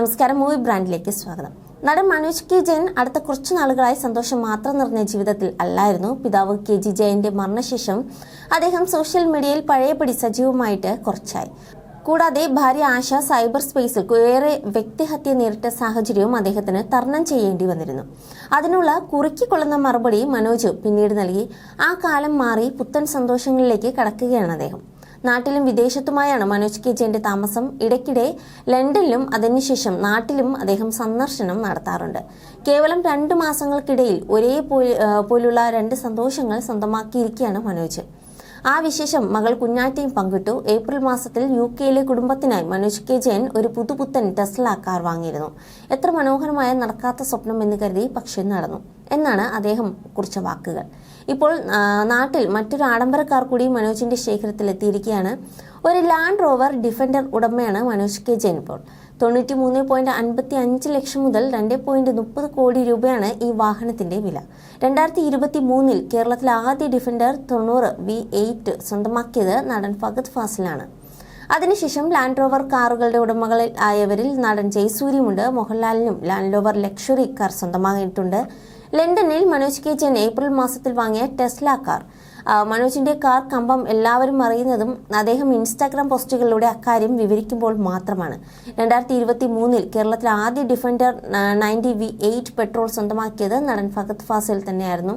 നമസ്കാരം മൂവി ബ്രാൻഡിലേക്ക് സ്വാഗതം. നടൻ മനോജ് കെ ജയൻ അടുത്ത കുറച്ചു നാളുകളായി സന്തോഷം മാത്രം നിറഞ്ഞ ജീവിതത്തിൽ അല്ലായിരുന്നു. പിതാവ് കെ ജി ജയന്റെ മരണശേഷം അദ്ദേഹം സോഷ്യൽ മീഡിയയിൽ പഴയപടി സജീവമായിട്ട് കുറച്ചായി. കൂടാതെ ഭാര്യ ആശ സൈബർ സ്പേസിൽ ഏറെ വ്യക്തിഹത്യ നേരിട്ട സാഹചര്യവും അദ്ദേഹത്തിന് തരണം ചെയ്യേണ്ടി വന്നിരുന്നു. അതിനുള്ള കുറുക്കിക്കൊള്ളുന്ന മറുപടി മനോജ് പിന്നീട് നൽകി. ആ കാലം മാറി പുത്തൻ സന്തോഷങ്ങളിലേക്ക് കടക്കുകയാണ് അദ്ദേഹം. നാട്ടിലും വിദേശത്തുമായാണ് മനോജ് കെ ജെന്റെ താമസം. ഇടയ്ക്കിടെ ലണ്ടനിലും അതിനുശേഷം നാട്ടിലും അദ്ദേഹം സന്ദർശനം നടത്താറുണ്ട്. കേവലം രണ്ട് മാസങ്ങൾക്കിടയിൽ ഒരേ പോലുള്ള രണ്ട് സന്തോഷങ്ങൾ സ്വന്തമാക്കിയിരിക്കുകയാണ് മനോജ്. ആ വിശേഷം മകൾ കുഞ്ഞാറ്റയും പങ്കിട്ടു. ഏപ്രിൽ മാസത്തിൽ യു കെയിലെ കുടുംബത്തിനായി മനോജ് കെ ജയൻ ഒരു പുതുപുത്തൻ ടെസ്ല കാർ വാങ്ങിയിരുന്നു. എത്ര മനോഹരമായ നടക്കാത്ത സ്വപ്നം എന്ന് കരുതി പക്ഷേ നടന്നു. എന്നാണ് അദ്ദേഹം കുറിച്ച വാക്കുകൾ. ഇപ്പോൾ നാട്ടിൽ മറ്റൊരു ആഡംബരക്കാർ കാർ കൂടി മനോജിന്റെ ശേഖരത്തിൽ എത്തിയിരിക്കുകയാണ് ഒരു ലാൻഡ് റോവർ ഡിഫൻഡർ ഉടമയാണ് മനോജ് കെ. ജെയിൻ ഇപ്പോൾ തൊണ്ണൂറ്റി മൂന്ന് പോയിന്റ് അൻപത്തി അഞ്ച് ലക്ഷം മുതൽ രണ്ട് പോയിന്റ് മുപ്പത് കോടി രൂപയാണ് ഈ വാഹനത്തിന്റെ വില. രണ്ടായിരത്തി ഇരുപത്തി മൂന്നിൽ കേരളത്തിലെ ആദ്യ ഡിഫൻഡർ തൊണ്ണൂറ് വി എയ്റ്റ് സ്വന്തമാക്കിയത് നടൻ ഫഗത് ഫാസിലാണ്. അതിനുശേഷം ലാൻഡ് റോവർ കാറുകളുടെ ഉടമകളിൽ ആയവരിൽ നടൻ ജയസൂര്യമുണ്ട്. മോഹൻലാലിനും ലാൻഡ് റോവർ ലക്ഷറി കാർ സ്വന്തമായിട്ടുണ്ട്. ലണ്ടനിൽ മനോജ് കെ ജെ ഏപ്രിൽ മാസത്തിൽ വാങ്ങിയ ടെസ്ല കാർ. മനോജിന്റെ കാർ കമ്പം എല്ലാവരും അറിയുന്നതും അദ്ദേഹം ഇൻസ്റ്റാഗ്രാം പോസ്റ്റുകളിലൂടെ അക്കാര്യം വിവരിക്കുമ്പോൾ മാത്രമാണ്. രണ്ടായിരത്തി ഇരുപത്തി മൂന്നിൽ കേരളത്തിലെ ആദ്യ Defender ninety V eight petrol സ്വന്തമാക്കിയത് നടൻ ഫഹദ് ഫാസിൽ തന്നെയായിരുന്നു.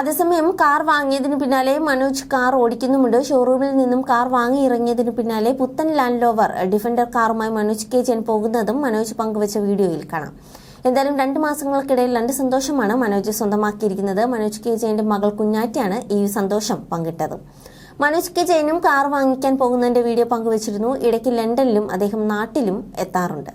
അതേസമയം കാർ വാങ്ങിയതിനു പിന്നാലെ മനോജ് കാർ ഓടിക്കുന്നുമുണ്ട്. ഷോറൂമിൽ നിന്നും കാർ വാങ്ങി ഇറങ്ങിയതിനു പിന്നാലെ പുത്തൻ ലാൻഡ് ലോവർ ഡിഫൻഡർ കാറുമായി മനോജ് കെ ജൻ പോകുന്നതും മനോജ് പങ്കുവച്ച വീഡിയോയിൽ കാണാം. എന്തായാലും രണ്ട് മാസങ്ങൾക്കിടയിൽ രണ്ട് സന്തോഷമാണ് മനോജ് സ്വന്തമാക്കിയിരിക്കുന്നത്. മനോജ് കെ ജയന്റെ മകൾ കുഞ്ഞാറ്റയാണ് ഈ സന്തോഷം പങ്കിട്ടത്. മനോജ് കെ ജയനും കാർ വാങ്ങിക്കാൻ പോകുന്നതിന്റെ വീഡിയോ പങ്കുവച്ചിരുന്നു. ഇടയ്ക്ക് ലണ്ടനിലും അദ്ദേഹം നാട്ടിലും എത്താറുണ്ട്.